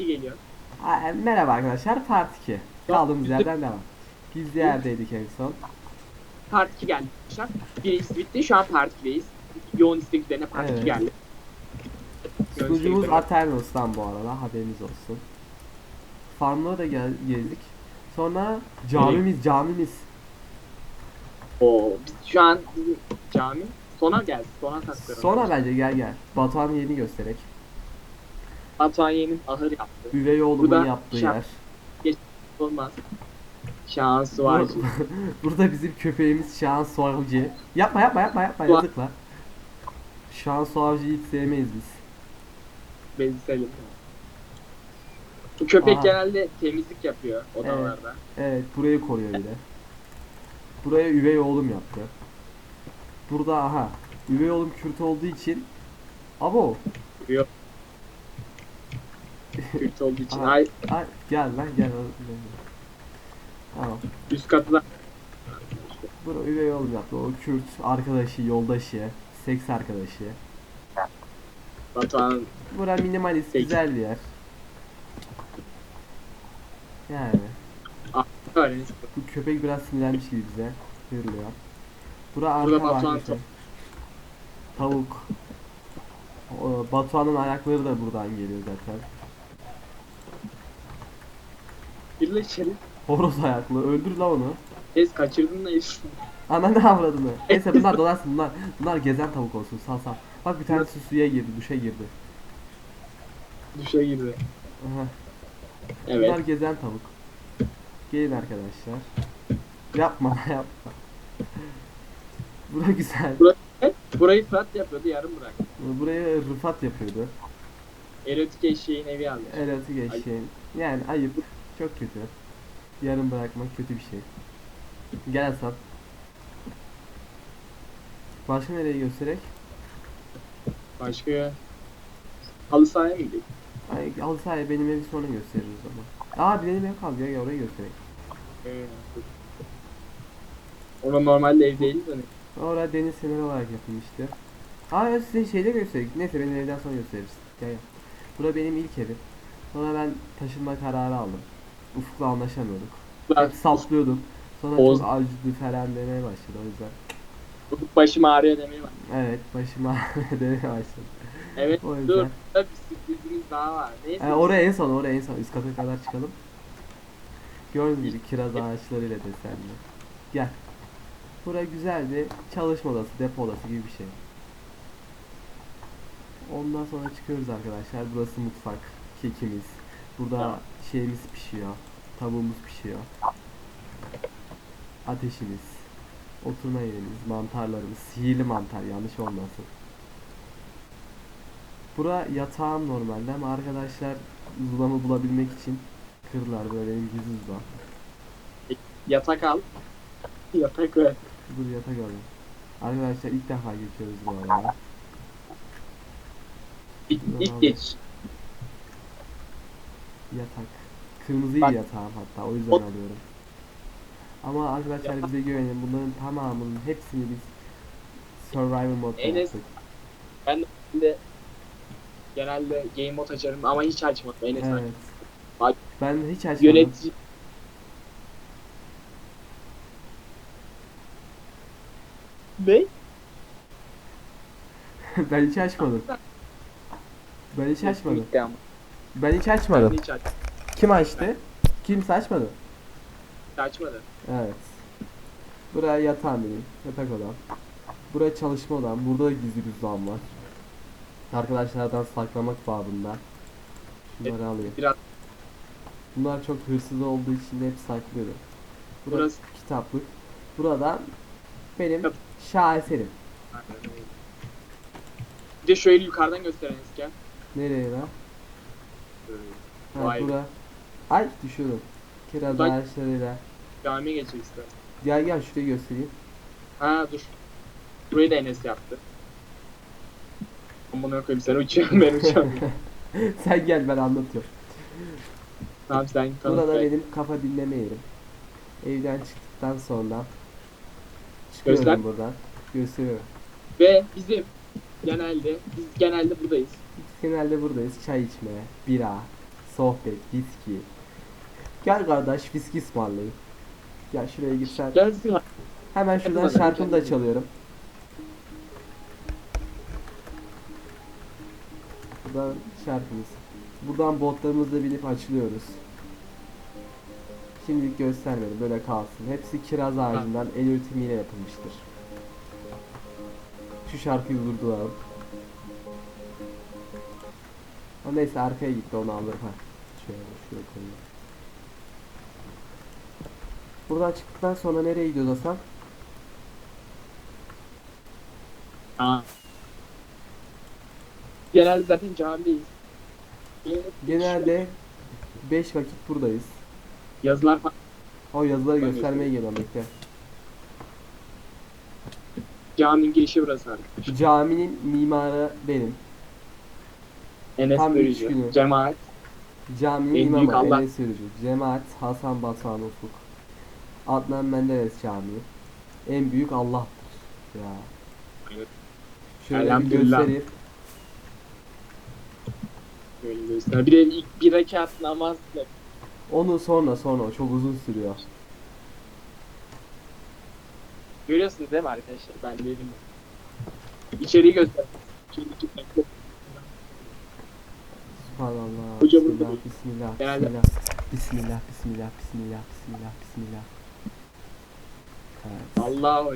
2 geliyor. Ha, merhaba arkadaşlar Part 2. Kaldığımız yerden devam. De yerdeydik en son. Part 2 geldi arkadaşlar. Birincisi bitti. Şu an Part 2'deyiz. Yoğun istek üzerine Part 2 Evet. geldi. Yoğun Sunucumuz istek Aternos'tan bu arada haberiniz olsun. Farmlara da gel gezdik. Sonra camimiz camimiz. Oo, biz şu an cami sona geldi. Sona taktılar. Sonra bence gel gel. Batuhan yeni göstererek. Batuhanye'nin ahır yaptı. Üvey oğlumun Burada yaptığı şa- yer. Olmaz. Şansı var. Bur- Burada bizim köpeğimiz Şahan Suavcı. Yapma yapma yapma yapma Suav- yazık lan. Şahan Suavcı'yı hiç sevmeyiz biz. Benzeselim. Bu köpek Aha. genelde temizlik yapıyor odalarda. Evet burayı koruyor bir de. Buraya üvey oğlum yaptı. Burada aha. Üvey oğlum Kürt olduğu için Abo Kötü olduğu için. Ay, ay, gel lan gel. Tamam. üst katı da Burada üvey oğlum yaptı. O Kürt arkadaşı, yoldaşı, seks arkadaşı. Batuhan Bura minimalist Peki. güzel bir yer. Yani. öğrenci. Bu köpek biraz sinirlenmiş gibi bize. Hırlıyor. Bura arka Burada Batuhan şey. Tavuk. O, Batuhan'ın ayakları da buradan geliyor zaten. Birleşelim. Horoz ayaklı. Öldür la onu. Ez kaçırdın da herif. Ana ne avradını. Neyse bunlar dolansın bunlar. Bunlar gezen tavuk olsun. Sal sal. Bak bir tanesi suya girdi, duşa girdi. Düşe girdi. Aha. Evet. Bunlar gezen tavuk. Gelin arkadaşlar. Yapma yapma. Bura güzel. Burayı Fırat yapıyordu yarım bırak. Buraya Rıfat yapıyordu. Erotik eşeğin evi almış. Erotik eşeğin. Yani ayıp. Çok kötü. Yarım bırakmak kötü bir şey. Gel Hasan. Başka nereye göstererek? Başka halı sahaya mı gidelim? Ay, al sahi benim evi sonra gösteririz o zaman. Aa benim ev kaldı ya oraya göstereyim. Ee, Ona normalde ev değil de. hani. Orada deniz kenarı olarak yapılmıştı. Aa evet size şeyde göstereyim. Neyse benim evden sonra gösteririz. Gel gel. Bura benim ilk evim. Sonra ben taşınma kararı aldım. Ufuk'la anlaşamıyorduk. Hep saplıyorduk. Sonra Oğuz- çok acıdı falan demeye başladı o yüzden. Başım ağrıyor demeye bak. Evet başıma demeye başladı. Evet O yüzden. dur. Bir sürprizimiz daha var. Neyse. Yani oraya en son oraya en son üst kata kadar çıkalım. Gördüğünüz gibi kiraz ağaçlarıyla desenli. Gel. Bura güzel bir çalışma odası, depo odası gibi bir şey. Ondan sonra çıkıyoruz arkadaşlar. Burası mutfak. Kekimiz. Burada Tamam. Şeyimiz pişiyor. Tavuğumuz pişiyor. Ateşimiz. Oturma yerimiz, mantarlarımız. Sihirli mantar yanlış olmasın. Bura yatağım normalde ama arkadaşlar zulamı bulabilmek için kırdılar böyle benim gizli zulam. Yatak al. Yatak ver. Dur yatak alayım. Arkadaşlar ilk defa geçiyoruz bu arada. İlk, ilk geç. Yatak. Kırmızıyı Bak. yatağım hatta o yüzden O- alıyorum. Ama arkadaşlar Yatak. bize güvenin bunların tamamının hepsini biz survival modda Enes- yaptık. Ben de genelde game mode açarım ama hiç açmadım. Aç. Evet. Bak. Ben hiç açmadım. Yönetici ne? ben hiç açmadım. Ben hiç açmadım. Ben hiç Ben açmadım. hiç aç. Kim açtı? Kimse açmadı. Açmadı. Evet. Buraya yatağım benim. Yatak odam. Buraya çalışma odam. Burada da gizli odam var. Arkadaşlardan saklamak babında. Bunları alayım. Biraz Bunlar çok hırsız olduğu için hep saklıyorum. Burası Burası- kitaplık. Burada benim Kitap. şaheserim. Bir de şöyle yukarıdan göstereniz gel. Nereye lan? Ha, Vay. bura. Ay düşüyorum. Kiraz Bak. ağaçlarıyla. Camiye geçmek istedim. Gel gel şurayı göstereyim. Ha dur. Burayı da Enes yaptı. Amına koyayım sen uçuyorsun ben uçuyorum. Sen gel ben anlatıyorum. tamam sen tanıt. Burada be. benim kafa dinleme yerim. Evden çıktıktan sonra çıkıyorum Göster. buradan. Gösteriyorum. Ve bizim genelde biz genelde buradayız. Biz genelde buradayız. Çay içmeye, bira, sohbet, viski. Gel kardeş viski ısmarlayayım. Gel şuraya gitsen. Gelsin. Hemen şuradan bakalım, şarkımı da çalıyorum. Buradan şarkımız. Buradan botlarımızla binip açılıyoruz. Şimdilik göstermedim böyle kalsın. Hepsi kiraz ağacından el üretimiyle yapılmıştır. Şu şarkıyı durduralım. Ama neyse arkaya gitti onu alırım. Ha. Şöyle şuraya koyayım. Buradan çıktıktan sonra nereye gidiyoruz Hasan? Aa. Genelde zaten camideyiz. Genelde 5 vakit buradayız. Yazılar falan. O yazıları Ben göstermeye geliyorum bekle. Caminin girişi burası arkadaşlar. Caminin mimarı benim. Enes Tam Börücü. Cemaat. Caminin En imamı. Enes Sürücü. Cemaat Hasan Batuhan Ufuk. Adnan Menderes Camii. En büyük Allah'tır. Ya. Şöyle bir Elhamdülillah. göstereyim. Böyle göster. Bir de ilk bir rekat namaz. Onu sonra sonra o çok uzun sürüyor. Görüyorsunuz değil mi arkadaşlar? Ben dedim. İçeriği göster. Subhanallah. Hocam Bismillah, burada- bismillah, bismillah. Bismillah, bismillah, bismillah, bismillah, bismillah. Evet. Allahu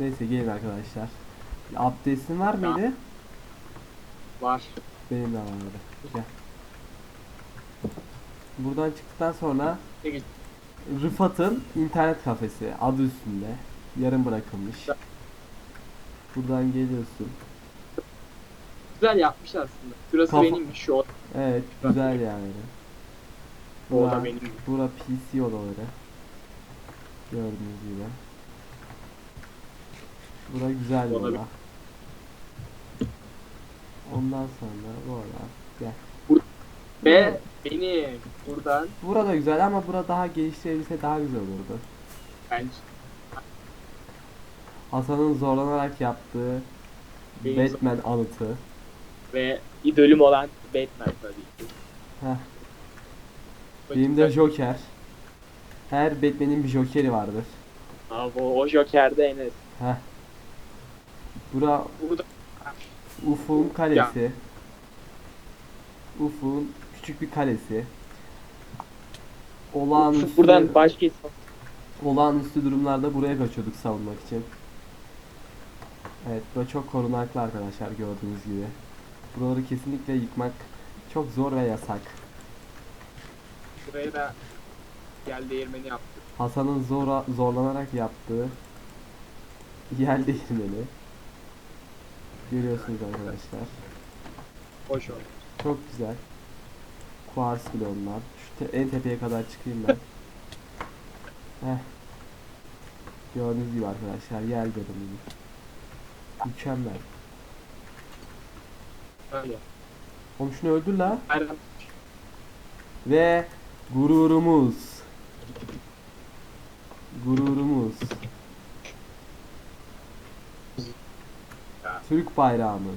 Neyse gelin arkadaşlar. Abdestin var mıydı? var. Benim de vardı. Gel. Buradan çıktıktan sonra Rıfat'ın internet kafesi adı üstünde. Yarım bırakılmış. Buradan geliyorsun. Güzel yapmış aslında. Şurası Kafa- benim şu Evet güzel yani. o Bura, da benim. bura PC odaları. Gördüğünüz gibi. Bura güzel bir Oda-. Ondan sonra bu oda. Gel. Ve benim buradan Burada güzel ama burada daha geliştirebilse daha güzel olurdu. bence Hasan'ın zorlanarak yaptığı Benim- Batman anıtı. ve idolüm olan Batman tabii ki. Heh, benim de Joker. Her Batman'in bir Joker'i vardır. Abi o, Joker'de Enes. Heh. Bura Burada Ufuk'un kalesi. Ufuk'un küçük bir kalesi. Olağanüstü, buradan başka insan. olağanüstü durumlarda buraya kaçıyorduk savunmak için. Evet, böyle çok korunaklı arkadaşlar gördüğünüz gibi. Buraları kesinlikle yıkmak çok zor ve yasak. Buraya da gel değirmeni yaptı. Hasan'ın zora, zorlanarak yaptığı yel değirmeni. Görüyorsunuz arkadaşlar. Hoş oldu. Çok güzel. Kuars bloğundan. Şu te- en tepeye kadar çıkayım ben. Heh. Gördüğünüz gibi arkadaşlar yer görünümü. Mükemmel. Öyle. Oğlum şunu öldür la. Ve gururumuz. Gururumuz. Türk bayrağımız.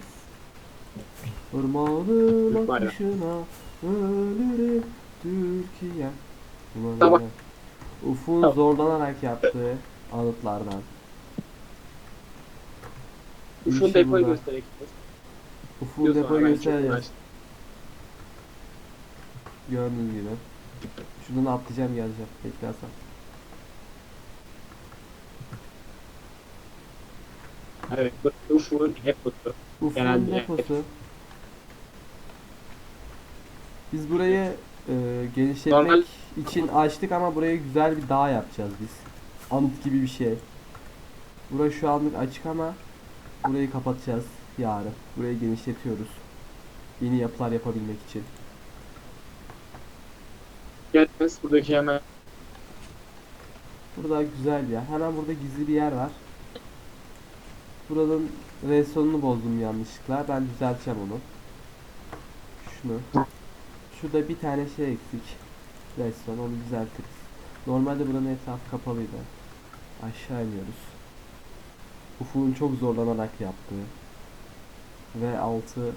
Irmağını Türk bayrağı. bakışına ölürüm Türkiye. Ulan Tamam. ya. Ufuk'un Tamam. zorlanarak yaptığı anıtlardan. Ufun İşi depoyu burada. göstereyim. Ufuk'un Diyorsun depoyu ama ben çok göstereceğiz. uğraştım. Gibi. Şuradan atlayacağım geleceğim. Bekle Hasan. Evet. Ufun deposu. Ufuk'un Genelde- deposu. Biz burayı e, genişletmek Normal- için açtık ama buraya güzel bir dağ yapacağız biz. Anıt gibi bir şey. Burası şu anlık açık ama burayı kapatacağız yarın. Burayı genişletiyoruz. Yeni yapılar yapabilmek için. Gel Enes buradaki hemen Burada güzel bir yer. Hemen burada gizli bir yer var. Buranın resonunu bozdum yanlışlıkla. Ben düzelteceğim onu. Şunu. Şurada bir tane şey eksik. Reson onu düzeltiriz. Normalde buranın etrafı kapalıydı. Aşağı iniyoruz. Ufuk'un çok zorlanarak yaptığı ve altı